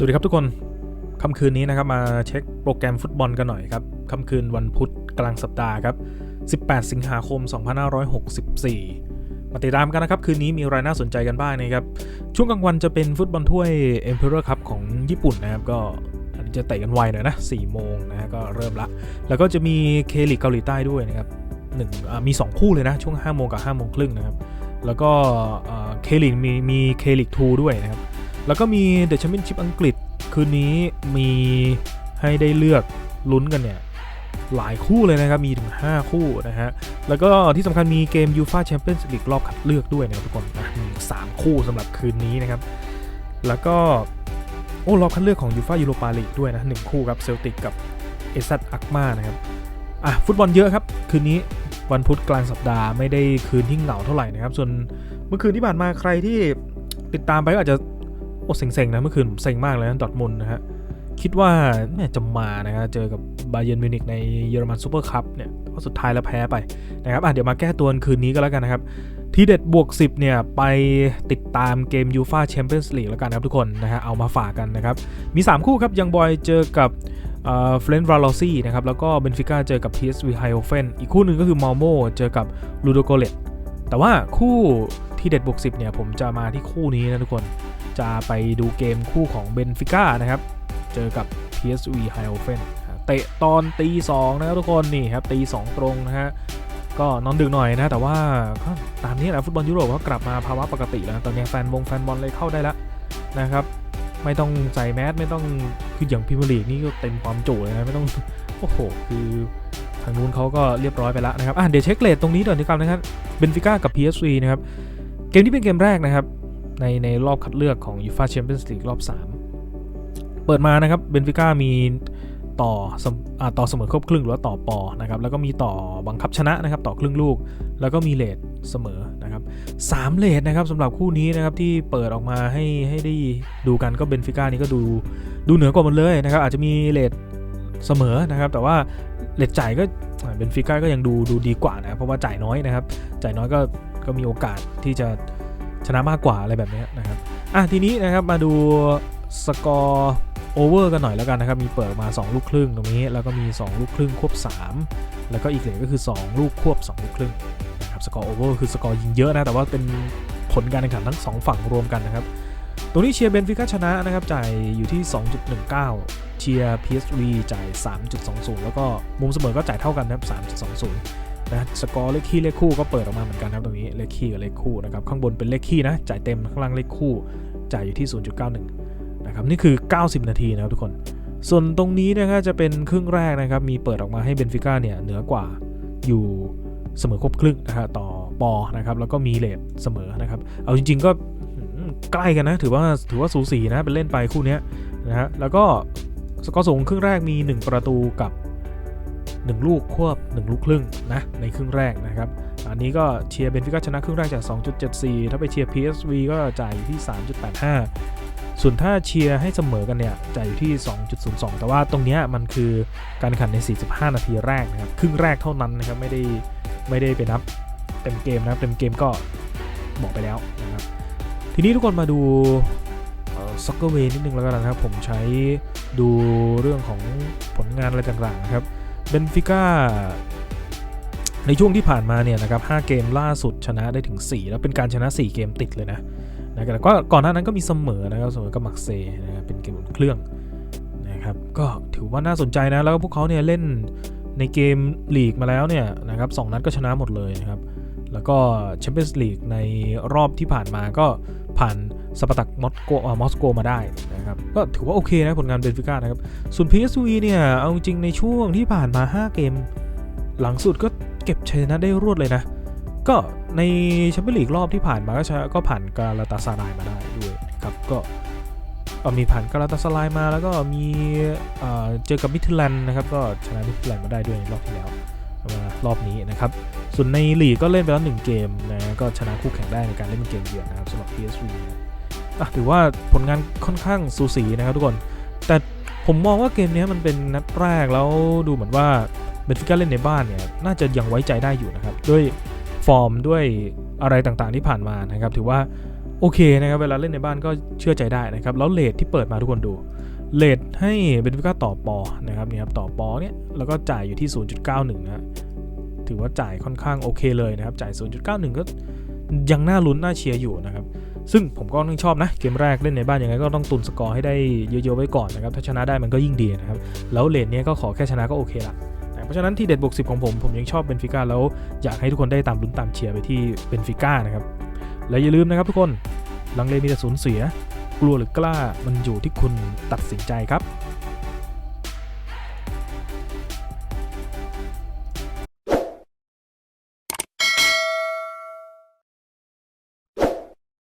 สวัสดีครับทุกคน ค่ำคืนนี้นะครับมาเช็คโปรแกรมฟุตบอลกันหน่อยครับ ค่ำคืนวันพุธกลางสัปดาห์ครับ 18 สิงหาคม 2564 มาติดตามกันนะครับ คืนนี้มีอะไรน่าสนใจกันบ้างนะครับ ช่วงกลางวันจะเป็นฟุตบอลถ้วย Emperor Cup ของญี่ปุ่นนะครับ ก็อันจะเตะกันไวหน่อยนะ 4 โมงนะก็เริ่มละ แล้วก็จะมีเคลิกเกาหลีใต้ด้วยนะครับหนึ่งมี 2 คู่เลยนะ ช่วง 5 โมงกับ5โมงครึ่งนะครับ แล้วก็เคลิกมีมีเคลิก2ด้วยนะครับ แล้วก็มีเดอะแชมเปี้ยนชิพอังกฤษ คืนนี้มีให้ได้เลือกลุ้นกันเนี่ยหลายคู่เลยนะครับ มีถึง 5 คู่นะฮะ แล้วก็ที่สำคัญมีเกมยูฟาแชมเปี้ยนส์ลีกรอบคัดเลือกด้วยนะครับทุกคนนะมีอีก3คู่สำหรับคืนนี้นะครับ แล้วก็โอ้รอบคัดเลือกของยูฟายูโรปาลีกด้วยนะหนึ่งคู่ครับเซลติกกับเอซัตอักมานะครับอะฟุตบอลเยอะครับ คืนนี้วันพุธกลางสัปดาห์ไม่ได้คืนที่เหงาเท่าไหร่นะครับ ส่วนเมื่อคืนที่ผ่านมาใครที่ติดตามไปก็อาจจะ อ้เซ็งๆนะเมื่อคืนผมเซ็งมากเลยนะดอทมุนนะฮะคิดว่าแม่จะมานะครับเจอกับบาเยิร์นมิวนิกในเยอรมันซูเปอร์คัพเนี่ยเพราสุดท้ายแล้วแพ้ไปนะครับอะเดี๋ยวมาแก้ตัวคืนนี้ก็แล้วกันนะครับ ทีเด็ดบวก 10 เนี่ย ไปติดตามเกมยูฟาแชมเปี้ยนส์ลีกแล้วกันนะครับทุกคนนะฮะเอามาฝากกันนะครับ มี 3 คู่ครับ ยังบอยเจอกับเฟรนด์วาลอซี่นะครับ แล้วก็เบนฟิก้าเจอกับ PSV ไฮโอเฟนอีกคู่หนึ่งก็คือมอลโมเจอกับลูโดโกเลตแต่ว่าคู่ที่เด็ดบวก10เนี่ยผมจะมาที่คู่นี้นะทุกคน จะไปดูเกมคู่ของเบนฟิก้านะครับ เจอกับ PSV h e i n f e n เตะตอนตีสองนะครับทุกคนนี่ครับตีสองตรงนะฮะก็นอนดึกหน่อยนะ แต่ว่าตามนี้แหละฟุตบอลยุโรปก็กลับมาภาวะปกติแล้วตอนนี้แฟนวงแฟนบอลเลยเข้าได้แล้วนะครับไม่ต้องใส่แมสไม่ต้องคืออย่างพิมลีกนี่ก็เต็มความจุเลยนะไม่ต้องโอ้โหคือทางนู้นเขาก็เรียบร้อยไปแล้วนะครับอะเดี๋ยวเช็คเลทตรงนี้ก่อนดีกว่านะครับเบนฟิก้ากับ PSV นะครับเกมนี้เป็นเกมแรกนะครับ ในในรอบคัดเลือกของยูฟาแชมเปี้ยนส์ลีกรอบ 3 เปิดมานะครับเบนฟิก้ามีต่อสมอ่าต่อเสมอครบครึ่งหรือว่าต่อปอนะครับแล้วก็มีต่อบังคับชนะนะครับต่อครึ่งลูก แล้วก็มีเลทเสมอนะครับสามเลทนะครับสำหรับคู่นี้นะครับที่เปิดออกมาให้ให้ได้ดูกันก็เบนฟิก้านี่ก็ดูดูเหนือกว่าหมันเลยนะครับอาจจะมีเลทเสมอนะครับแต่ว่าเลทจ่ายก็เบนฟิก้าก็ยังดูดูดีกว่านะเพราะว่าจ่ายน้อยนะครับจ่ายน้อยก็ก็มีโอกาสที่จะ ชนะมากกว่าอะไรแบบนี้นะครับอะทีนี้นะครับมาดูสกอร์โอเวอร์กันหน่อยแล้วกันนะครับ มีเปิดมา 2 ลูกครึ่งตรงนี้ แล้วก็มี 2 ลูกครึ่งควบ 3 แล้วก็อีกเหลือก็คือ 2 ลูกควบ 2 ลูกครึ่งนะครับสกอร์โอเวอร์คือสกอร์ยิงเยอะนะ แต่ว่าเป็นผลการแข่งขันทั้ง 2 ฝั่งรวมกันนะครับ ตรงนี้เชียร์เบนฟิก้าชนะนะครับ จ่ายอยู่ที่ 2.19 เชียร์ PSV จ่าย 3.20 แล้วก็มุมเสมอก็จ่ายเท่ากันนะครับ3.20 นะสกอร์เลขคี่เลขคู่ก็เปิดออกมาเหมือนกันครับตรงนี้เลขคี่กับเลขคู่นะครับข้างบนเป็นเลขคี่นะจ่ายเต็มข้างล่างเลขคู่จ่ายอยู่ที่ 0.91นะครับนี่คือ 90 นาทีนะครับทุกคน ส่วนตรงนี้นะครับจะเป็นครึ่งแรกนะครับมีเปิดออกมาให้เบนฟิก้าเนี่ยเหนือกว่าอยู่เสมอครบครึ่งนะฮะต่อปอนะครับแล้วก็มีเลทเสมอนะครับเอาจริง ๆก็ใกล้กันนะถือว่าถือว่าสูสีนะเป็นเล่นไปคู่นี้นะฮะแล้วก็สกอร์สูงครึ่งแรกมี 1 ประตูกับ 1 ลูกควบ 1 ลูกครึ่งนะในครึ่งแรกนะครับ อันนี้ก็เชียร์เบนฟิก้าชนะครึ่งแรกจาก 2.74 ถ้าไปเชียร์ PSV ก็จ่ายอยู่ที่ 3.85 ส่วนถ้าเชียร์ให้เสมอกันเนี่ยจ่ายอยู่ที่ 2.02 แต่ว่าตรงนี้มันคือการขันใน 45 นาทีแรกนะครับครึ่งแรกเท่านั้นนะครับไม่ได้ไม่ได้ไปนับเต็มเกมนะเต็มเกมก็บอกไปแล้วนะครับทีนี้ทุกคนมาดูซ็อกเกอร์เวนิดนึงแล้วกันนะครับ ผมใช้ดูเรื่องของผลงานอะไรต่างๆนะครับ เบนฟิก้าในช่วงที่ผ่านมาเนี่ยนะครับ5เกมล่าสุดชนะได้ถึง 4 แล้วเป็นการชนะ 4 เกมติดเลยนะนะครับแล้วก็ก่อนหน้านั้นก็มีเสมอนะครับเสมอกับมักเซนะครับเป็นเกมอุ่นเครื่องนะครับก็ถือว่าน่าสนใจนะ แล้วก็พวกเขาเนี่ยเล่นในเกมลีกมาแล้วเนี่ยนะครับสนัดก็ชนะหมดเลยนะครับ แล้วก็แชมเปี้ยนส์ลีกในรอบที่ผ่านมาก็ผ่าน สปาตักมอสโกมอสโกมาได้นะครับก็ถือว่าโอเคนะผลงานเบนฟิก้านะครับ ส่วน PSV เนี่ย เอาจริงในช่วงที่ผ่านมา 5 เกม หลังสุดก็เก็บชัยชนะได้รวดเลยนะ ก็ในแชมเปี้ยนลีกรอบที่ผ่านมาก็ก็ผ่านกาลาตาซารายมาได้ด้วยครับก็มีผ่านกาลาตาซารายมาแล้วก็มีเจอกับมิทแลนนะครับก็ชนะมิทแลนมาได้ด้วยในรอบที่แล้วมารอบนี้นะครับ ส่วนในลีกก็เล่นไปแล้ว1เกมนะก็ชนะคู่แข่งได้ในการเล่นเกมเยือนนะครับสำหรับ PSV นะ ถือว่าผลงานค่อนข้างสูสีนะครับทุกคน แต่ผมมองว่าเกมนี้มันเป็นนัดแรกแล้วดูเหมือนว่าเบนฟิก้าเล่นในบ้านเนี่ยน่าจะยังไว้ใจได้อยู่นะครับ ด้วยฟอร์มด้วยอะไรต่างๆที่ผ่านมานะครับ ถือว่าโอเคนะครับเวลาเล่นในบ้านก็เชื่อใจได้นะครับ แล้วเลทที่เปิดมาทุกคนดูเลทให้เบนฟิก้าต่อปอนะครับนี่ครับต่อปอเนี่ยแล้วก็จ่ายอยู่ที่ 0.91นะฮะถือว่าจ่ายค่อนข้างโอเคเลยนะครับ จ่าย 0.91 ก็ยังน่าลุ้นน่าเชียร์อยู่นะครับ ซึ่งผมก็ต้องชอบนะ เกมแรกเล่นในบ้านยังไงก็ต้องตุนสกอร์ให้ได้เยอะๆไว้ก่อนนะครับ ถ้าชนะได้มันก็ยิ่งดีนะครับ แล้วเลนเนี้ยก็ขอแค่ชนะก็โอเคละเพราะฉะนั้นที่เด็ดบวกสิของผม ผมยังชอบเบนฟิก้าแล้วอยากให้ทุกคนได้ตามลุ้นตามเชียร์ไปที่เบนฟิก้านะครับ และอย่าลืมนะครับทุกคนลังเลมีแต่สูญเสีย กลัวหรือกล้ามันอยู่ที่คุณตัดสินใจครับ